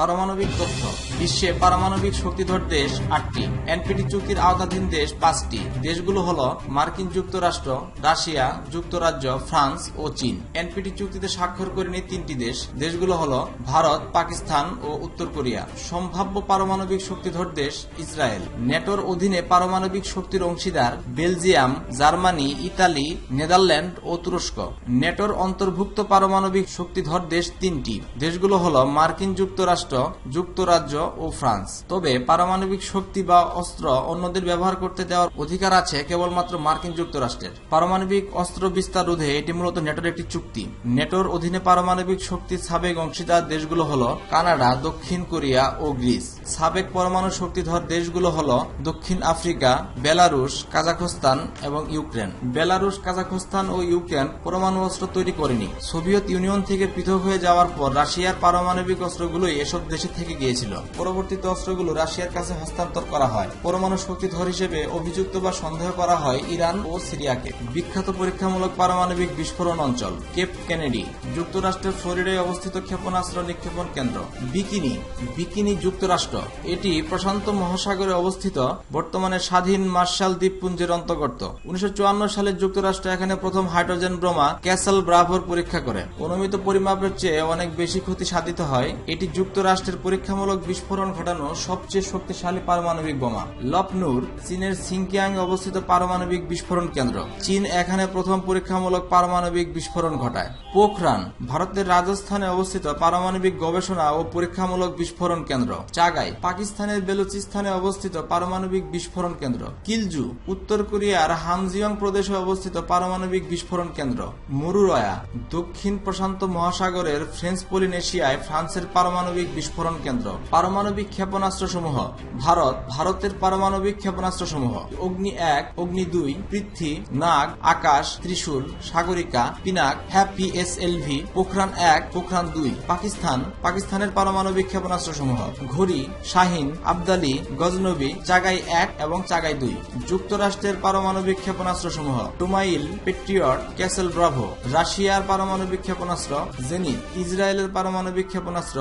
পারমাণবিক তথ্য। বিশ্বে পারমাণবিক শক্তিধর দেশ আটটি। এনপিটি চুক্তির আওতাধীন দেশ পাঁচটি। দেশগুলো হলো মার্কিন যুক্তরাষ্ট্র, রাশিয়া, যুক্তরাজ্য, ফ্রান্স ও চীন। এনপিটি চুক্তিতে স্বাক্ষর করে করেনি তিনটি দেশ। দেশগুলো হলো ভারত, পাকিস্তান ও উত্তর কোরিয়া। সম্ভাব্য পারমাণবিক শক্তিধর দেশ ইসরায়েল। নেটোর অধীনে পারমাণবিক শক্তির অংশীদার বেলজিয়াম, জার্মানি, ইতালি, নেদারল্যান্ড ও তুরস্ক। নেটোর অন্তর্ভুক্ত পারমাণবিক শক্তিধর দেশ তিনটি। দেশগুলো হলো মার্কিন যুক্তরাষ্ট্র যুক্তরাজ্য ও ফ্রান্স। তবে পারমাণবিক শক্তি বা অস্ত্র অন্যদের ব্যবহার করতে দেওয়ার অধিকার আছে কেবলমাত্র মার্কিন যুক্তরাষ্ট্রের। পারমাণবিক অস্ত্র বিস্তার রোধে এটি মূলত নেটোর একটি চুক্তি। নেটোর অধীনে পারমাণবিক শক্তির সাবেক অংশীদার দেশগুলো হলো কানাডা, দক্ষিণ কোরিয়া ও গ্রিস। সাবেক পরমাণু শক্তিধর দেশগুলো হলো দক্ষিণ আফ্রিকা, বেলারুশ, কাজাখস্তান এবং ইউক্রেন। বেলারুশ, কাজাখস্তান ও ইউক্রেন পরমাণু অস্ত্র তৈরি করেনি। সোভিয়েত ইউনিয়ন থেকে পৃথক হয়ে যাওয়ার পর রাশিয়ার পারমাণবিক অস্ত্রগুলোই এসব দেশে থেকে গিয়েছিল। পরবর্তীতে অস্ত্রগুলো রাশিয়ার কাছে হস্তান্তর করা হয়। পরমাণু শক্তিধর হিসেবে অভিযুক্ত বা সন্দেহ করা হয় ইরান ও সিরিয়াকে। বিখ্যাত পরীক্ষামূলক পারমাণবিক বিস্ফোরণ অঞ্চল, কেপ কেনেডি, যুক্তরাষ্ট্রের ফ্লোরিডায় অবস্থিত ক্ষেপণাস্ত্র নিক্ষেপণ কেন্দ্র। বিকিনি বিকিনি যুক্তরাষ্ট্র। এটি প্রশান্ত মহাসাগরে অবস্থিত, বর্তমানে স্বাধীন মার্শাল দ্বীপপুঞ্জের অন্তর্গত। উনিশশো চুয়ান্ন সালে যুক্তরাষ্ট্র এখানে প্রথম হাইড্রোজেন ব্রোমা ক্যাসেল ব্রাভোর পরীক্ষা করে। অনুমিত পরিমাপের চেয়ে অনেক বেশি ক্ষতি সাধিত হয়। এটি যুক্তরাষ্ট্রের পরীক্ষামূলক বিস্ফোরণ ঘটানো সবচেয়ে শক্তিশালী পারমাণবিক বোমা। লপনুর চীনের সিংকিয়াং অবস্থিত পারমাণবিক বিস্ফোরণ কেন্দ্র। চীন এখানে প্রথম পরীক্ষামূলক পারমাণবিক বিস্ফোরণ ঘটায়। পোখরান, ভারতের রাজস্থানে অবস্থিত পারমাণবিক গবেষণা ও পরীক্ষামূলক বিস্ফোরণ কেন্দ্র। চাগাই, পাকিস্তানের বেলুচিস্তানে অবস্থিত পারমাণবিক বিস্ফোরণ কেন্দ্র। কিলজু, উত্তর কোরিয়ার হামজিয়ং প্রদেশে অবস্থিত পারমাণবিক বিস্ফোরণ কেন্দ্র। মুরুরয়া, দক্ষিণ প্রশান্ত মহাসাগরের ফ্রেঞ্চ পলিনেশিয়ায় ফ্রান্সের পারমাণবিক বিস্ফোরণ কেন্দ্র। পারমাণবিক ক্ষেপণাস্ত্র সমূহ ভারত, ভারতের পারমাণবিক ক্ষেপণাস্ত্র সমূহ অগ্নি এক, অগ্নি দুই, পৃথ্বী, নাগ, আকাশ, ত্রিশূল, সাগরিকা, পিনাক, হ্যাপি এস এলভি পোখরান এক, পোখরান দুই, পাকিস্তান, পাকিস্তানের পারমাণবিক ক্ষেপণাস্ত্র সমূহ ঘড়ি, শাহিন, আবদালি, গজনবী, চাগাই এক এবং চাগাই দুই। যুক্তরাষ্ট্রের পারমাণবিক ক্ষেপণাস্ত্র সমূহ টুমাইল পেট্রিয়ট, ক্যাসেল ব্রাভো। রাশিয়ার পারমাণবিক ক্ষেপণাস্ত্র জেনিত ইসরায়েলের পারমাণবিক ক্ষেপণাস্ত্র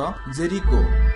Rico.